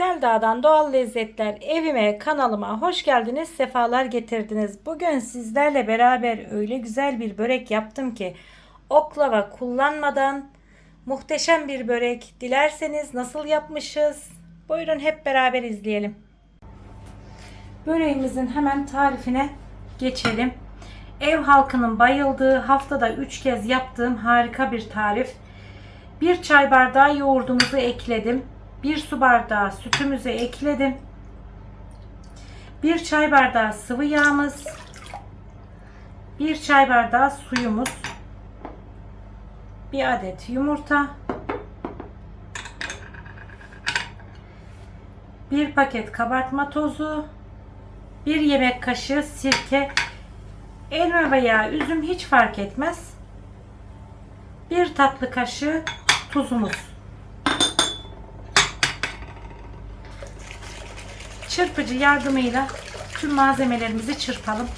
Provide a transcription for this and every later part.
Selda'dan Doğal Lezzetler evime, kanalıma hoş geldiniz, sefalar getirdiniz. Bugün sizlerle beraber öyle güzel bir börek yaptım ki oklava kullanmadan muhteşem bir börek. Dilerseniz nasıl yapmışız? Buyurun hep beraber izleyelim. Böreğimizin hemen tarifine geçelim. Ev halkının bayıldığı, haftada 3 kez yaptığım harika bir tarif. Bir çay bardağı yoğurdumuzu ekledim. Bir su bardağı sütümüzü ekledim. Bir çay bardağı sıvı yağımız. Bir çay bardağı suyumuz. Bir adet yumurta. Bir paket kabartma tozu. Bir yemek kaşığı sirke. Elma veya üzüm hiç fark etmez. Bir tatlı kaşığı tuzumuz. Çırpıcı yardımıyla tüm malzemelerimizi çırpalım.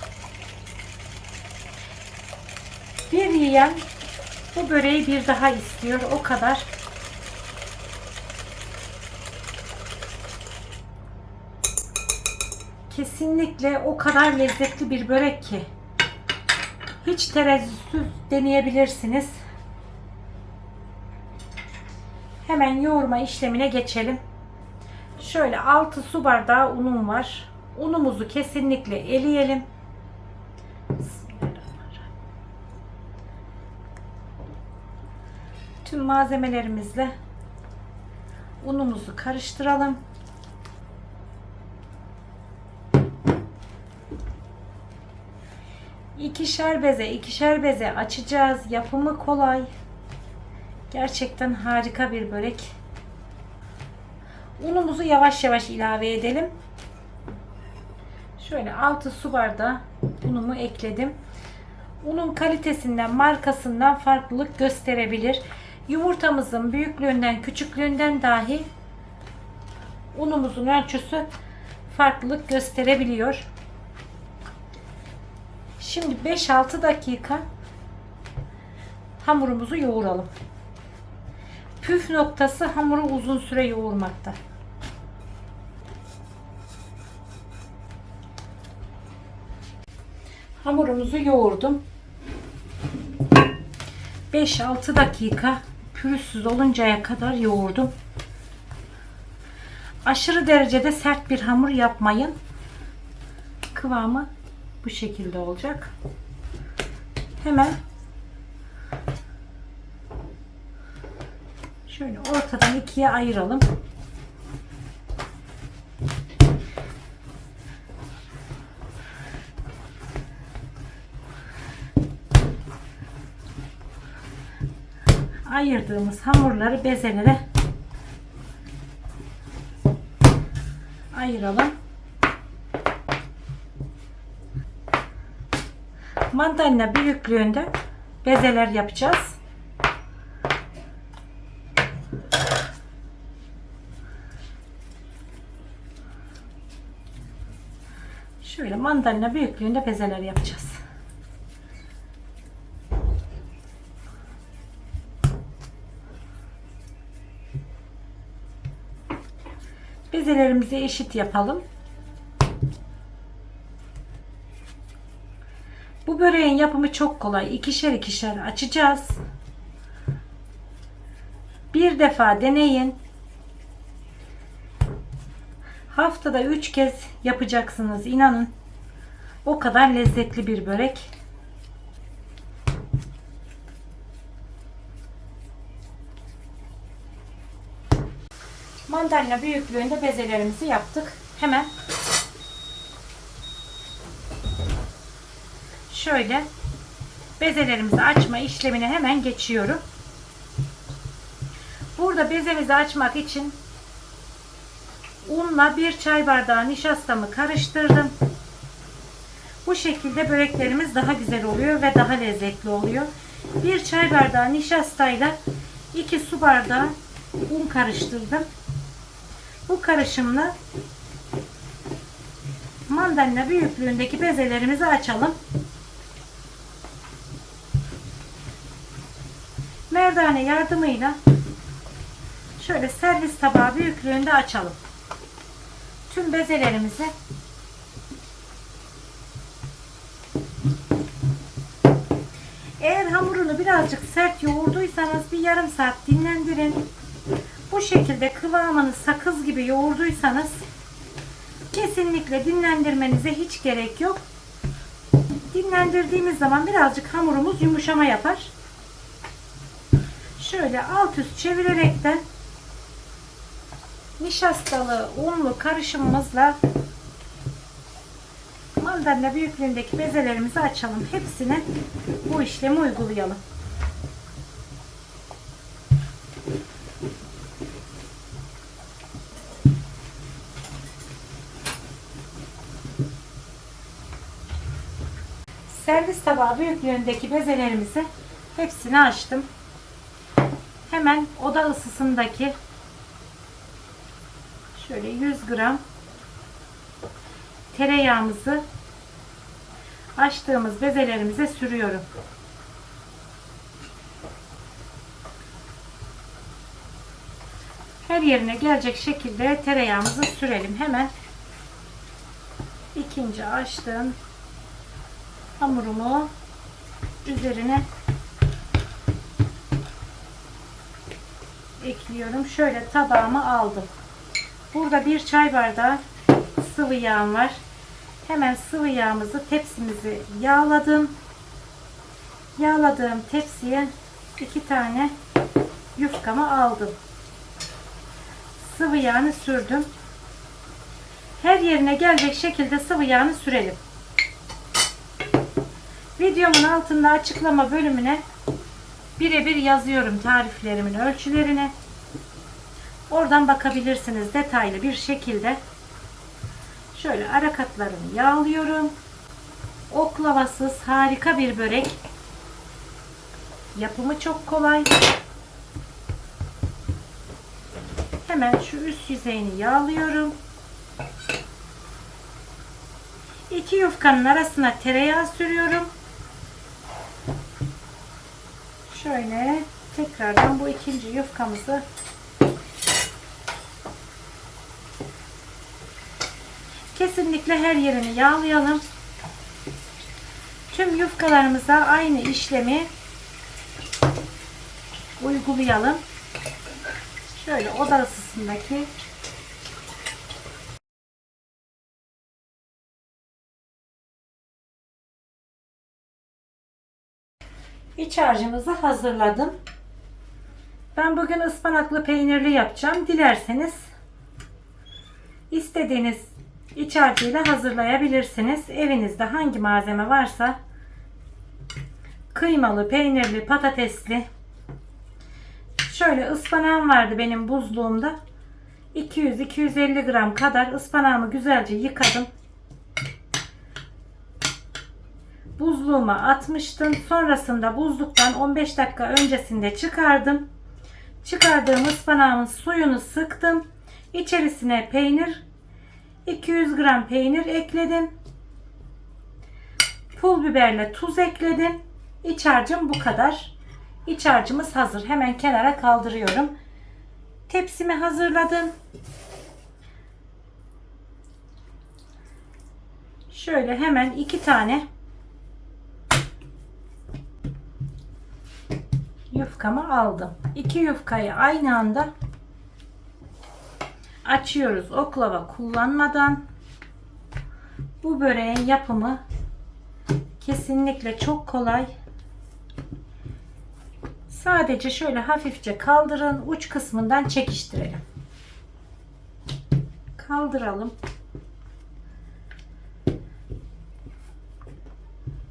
Bir yiyen bu böreği bir daha istiyor. O kadar. Kesinlikle o kadar lezzetli bir börek ki. Hiç tereddütsüz deneyebilirsiniz. Hemen yoğurma işlemine geçelim. Şöyle 6 su bardağı unum var. Unumuzu kesinlikle eleyelim. Tüm malzemelerimizle unumuzu karıştıralım. İkişer beze, ikişer beze açacağız. Yapımı kolay. Gerçekten harika bir börek. Unumuzu yavaş yavaş ilave edelim. Şöyle 6 su bardağı unumu ekledim. Unun kalitesinden, markasından farklılık gösterebilir. Yumurtamızın büyüklüğünden, küçüklüğünden dahi unumuzun ölçüsü farklılık gösterebiliyor. Şimdi 5-6 dakika hamurumuzu yoğuralım. Püf noktası hamuru uzun süre yoğurmakta. Hamurumuzu yoğurdum. 5-6 dakika pürüzsüz oluncaya kadar yoğurdum. Aşırı derecede sert bir hamur yapmayın. Kıvamı bu şekilde olacak. Hemen şöyle ortadan ikiye ayıralım. Ayırdığımız hamurları bezelere ayıralım. mandalina büyüklüğünde bezeler yapacağız. Şöyle mandalina büyüklüğünde bezeler yapacağız. Bezelerimizi eşit yapalım. Bu böreğin yapımı çok kolay. İkişer ikişer açacağız. Bir defa deneyin. Haftada 3 kez yapacaksınız. inanın. O kadar lezzetli bir börek. Mandalina büyüklüğünde bezelerimizi yaptık. Hemen şöyle bezelerimizi açma işlemine hemen geçiyorum. Burada bezemizi açmak için unla bir çay bardağı nişastamı karıştırdım. Bu şekilde böreklerimiz daha güzel oluyor ve daha lezzetli oluyor. Bir çay bardağı nişastayla 2 su bardağı un karıştırdım. Bu karışımla mandalina büyüklüğündeki bezelerimizi açalım. Merdane yardımıyla şöyle servis tabağı büyüklüğünde açalım. tüm bezelerimizi Eğer hamurunu birazcık sert yoğurduysanız bir yarım saat dinlendirin. Bu şekilde kıvamını sakız gibi yoğurduysanız kesinlikle dinlendirmenize hiç gerek yok. Dinlendirdiğimiz zaman birazcık hamurumuz yumuşama yapar. Şöyle alt üst çevirerekten nişastalı unlu karışımımızla mandalina büyüklüğündeki bezelerimizi açalım. Hepsine bu işlemi uygulayalım. Servis tabağı büyüklüğündeki bezelerimizi hepsini açtım. Hemen oda ısısındaki şöyle 100 gram tereyağımızı açtığımız bezelerimize sürüyorum. Her yerine gelecek şekilde tereyağımızı sürelim. Hemen ikinci açtığım hamurumu üzerine ekliyorum. Şöyle tabağıma aldım. Burada bir çay bardağı sıvı yağım var. Hemen sıvı yağımızı tepsimizi yağladım. Yağladığım tepsiye iki tane yufkamı aldım. Sıvı yağını sürdüm. Her yerine gelecek şekilde sıvı yağını sürelim. Videomun altında açıklama bölümüne birebir yazıyorum tariflerimin ölçülerini. Oradan bakabilirsiniz detaylı bir şekilde. Şöyle ara katlarını yağlıyorum. Oklavasız harika bir börek. Yapımı çok kolay. Hemen şu üst yüzeyini yağlıyorum. İki yufkanın arasına tereyağı sürüyorum. Şöyle tekrardan bu ikinci yufkamızı kesinlikle her yerini yağlayalım. Tüm yufkalarımıza aynı işlemi uygulayalım. Şöyle oda ısısındaki İç harcımızı hazırladım. Ben bugün ıspanaklı peynirli yapacağım. Dilerseniz istediğiniz iç harcıyla hazırlayabilirsiniz. Evinizde hangi malzeme varsa kıymalı, peynirli, patatesli şöyle ıspanağım vardı benim buzluğumda. 200-250 gram kadar ıspanağımı güzelce yıkadım. Buzluğuma atmıştım. Sonrasında buzluktan 15 dakika öncesinde çıkardım. Çıkardığım ıspanağımın suyunu sıktım. İçerisine peynir 200 gram peynir ekledim. Pul biberle tuz ekledim. İç harcım bu kadar. İç harcımız hazır. Hemen kenara kaldırıyorum. Tepsimi hazırladım. Şöyle hemen iki tane yufkamı aldım. İki yufkayı aynı anda açıyoruz oklava kullanmadan. Bu böreğin yapımı kesinlikle çok kolay. Sadece şöyle hafifçe kaldırın. Uç kısmından çekiştirelim. Kaldıralım.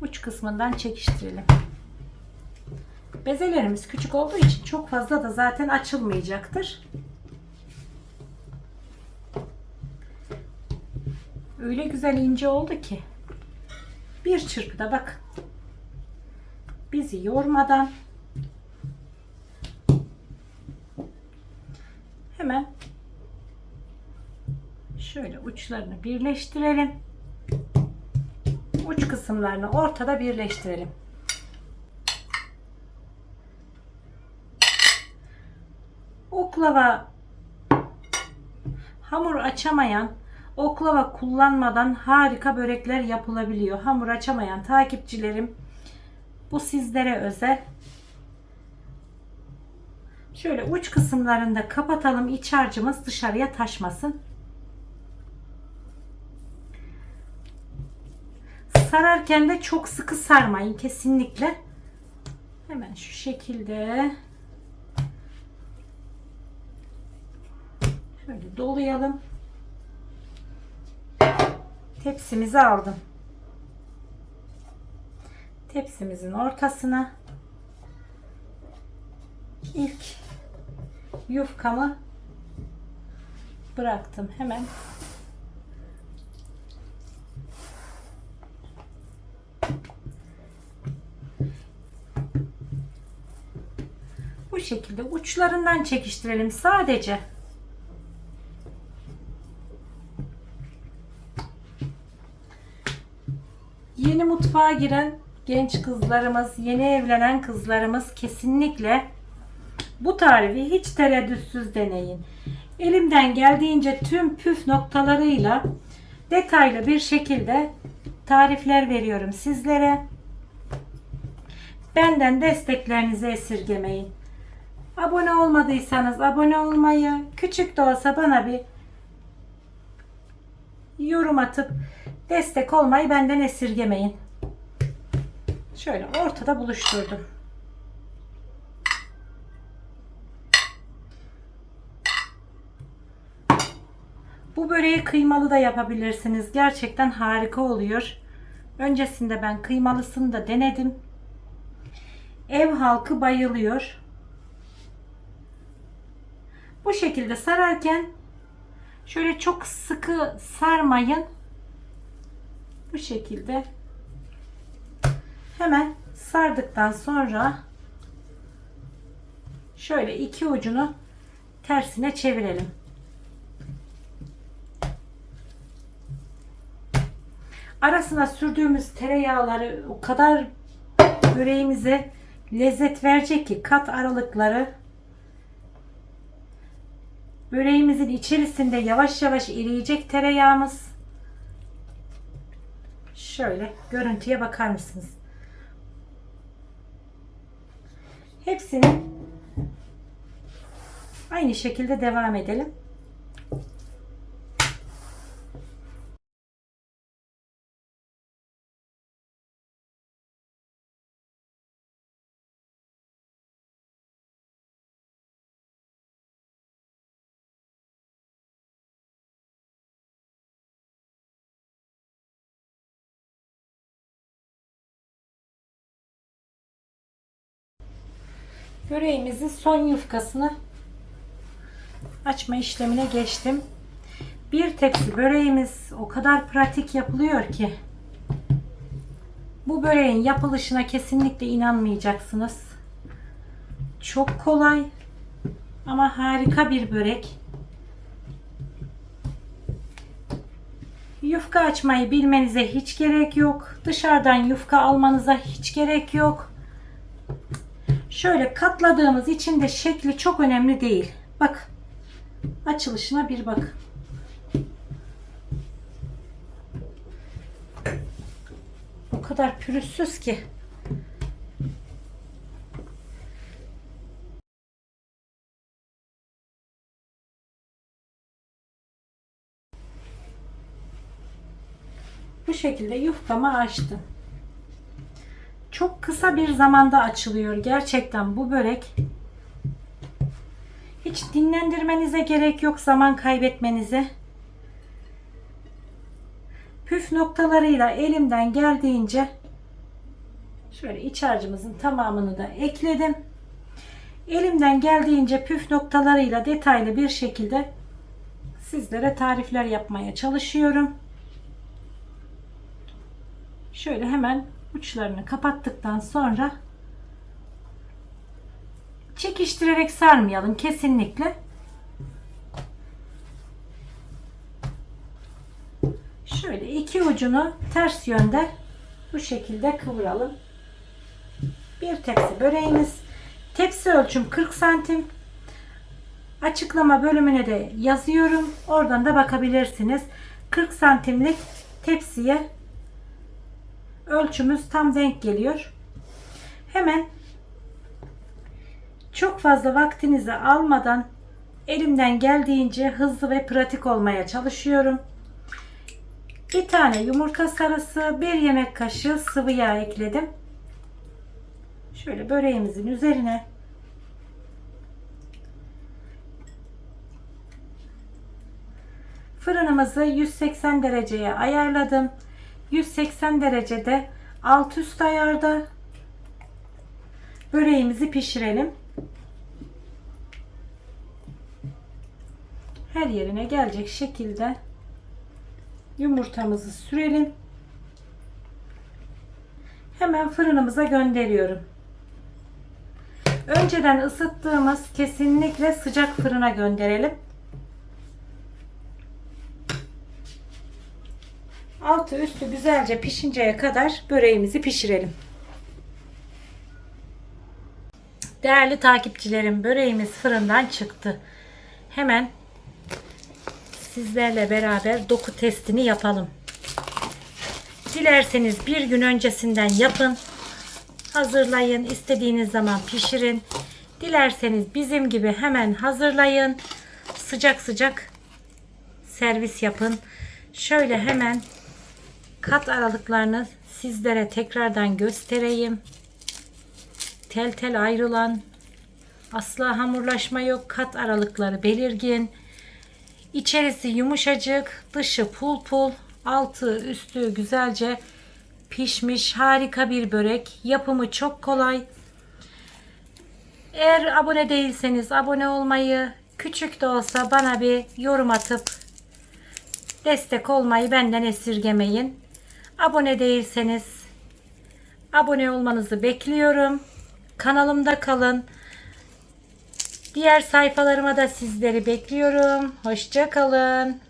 Uç kısmından çekiştirelim. Bezelerimiz küçük olduğu için çok fazla da zaten açılmayacaktır. Öyle güzel ince oldu ki bir çırpıda bak bizi yormadan hemen şöyle uçlarını birleştirelim. Uç kısımlarını ortada birleştirelim. Oklava hamur açamayan, oklava kullanmadan harika börekler yapılabiliyor. Hamur açamayan takipçilerim bu sizlere özel. Şöyle uç kısımlarında kapatalım iç harcımız dışarıya taşmasın. Sararken de çok sıkı sarmayın kesinlikle. Hemen şu şekilde şöyle dolayalım. Tepsimizi aldım. Tepsimizin ortasına ilk yufkamı bıraktım hemen bu şekilde uçlarından çekiştirelim sadece yeni mutfağa giren genç kızlarımız yeni evlenen kızlarımız kesinlikle bu tarifi hiç tereddütsüz deneyin. Elimden geldiğince tüm püf noktalarıyla detaylı bir şekilde tarifler veriyorum sizlere. Benden desteklerinizi esirgemeyin. Abone olmadıysanız abone olmayı, küçük de olsa bana bir yorum atıp destek olmayı benden esirgemeyin. Şöyle ortada buluşturdum. Bu böreği kıymalı da yapabilirsiniz. Gerçekten harika oluyor. Öncesinde ben kıymalısını da denedim. Ev halkı bayılıyor. Bu şekilde sararken şöyle çok sıkı sarmayın. Bu şekilde hemen sardıktan sonra şöyle iki ucunu tersine çevirelim. Arasına sürdüğümüz tereyağları o kadar böreğimize lezzet verecek ki kat aralıkları böreğimizin içerisinde yavaş yavaş eriyecek tereyağımız. Şöyle görüntüye bakar mısınız? Hepsini aynı şekilde devam edelim. Böreğimizin son yufkasını açma işlemine geçtim. Bir tepsi böreğimiz o kadar pratik yapılıyor ki bu böreğin yapılışına kesinlikle inanmayacaksınız. Çok kolay ama harika bir börek. Yufka açmayı bilmenize hiç gerek yok. Dışarıdan yufka almanıza hiç gerek yok. Şöyle katladığımız için de şekli çok önemli değil. Bak. Açılışına bir bak. O kadar pürüzsüz ki. Bu şekilde yufkamı açtım çok kısa bir zamanda açılıyor. Gerçekten bu börek hiç dinlendirmenize gerek yok zaman kaybetmenize. Püf noktalarıyla elimden geldiğince şöyle iç harcımızın tamamını da ekledim. Elimden geldiğince püf noktalarıyla detaylı bir şekilde sizlere tarifler yapmaya çalışıyorum. Şöyle hemen uçlarını kapattıktan sonra çekiştirerek sarmayalım kesinlikle. Şöyle iki ucunu ters yönde bu şekilde kıvıralım. Bir tepsi böreğimiz. Tepsi ölçüm 40 santim. Açıklama bölümüne de yazıyorum. Oradan da bakabilirsiniz. 40 santimlik tepsiye ölçümüz tam denk geliyor. Hemen çok fazla vaktinizi almadan elimden geldiğince hızlı ve pratik olmaya çalışıyorum. Bir tane yumurta sarısı, bir yemek kaşığı sıvı yağ ekledim. Şöyle böreğimizin üzerine Fırınımızı 180 dereceye ayarladım. 180 derecede alt üst ayarda böreğimizi pişirelim. Her yerine gelecek şekilde yumurtamızı sürelim. Hemen fırınımıza gönderiyorum. Önceden ısıttığımız kesinlikle sıcak fırına gönderelim. Altı üstü güzelce pişinceye kadar böreğimizi pişirelim. Değerli takipçilerim böreğimiz fırından çıktı. Hemen sizlerle beraber doku testini yapalım. Dilerseniz bir gün öncesinden yapın. Hazırlayın. istediğiniz zaman pişirin. Dilerseniz bizim gibi hemen hazırlayın. Sıcak sıcak servis yapın. Şöyle hemen kat aralıklarını sizlere tekrardan göstereyim. Tel tel ayrılan asla hamurlaşma yok. Kat aralıkları belirgin. İçerisi yumuşacık, dışı pul pul, altı üstü güzelce pişmiş harika bir börek. Yapımı çok kolay. Eğer abone değilseniz abone olmayı, küçük de olsa bana bir yorum atıp destek olmayı benden esirgemeyin. Abone değilseniz abone olmanızı bekliyorum. Kanalımda kalın. Diğer sayfalarıma da sizleri bekliyorum. Hoşça kalın.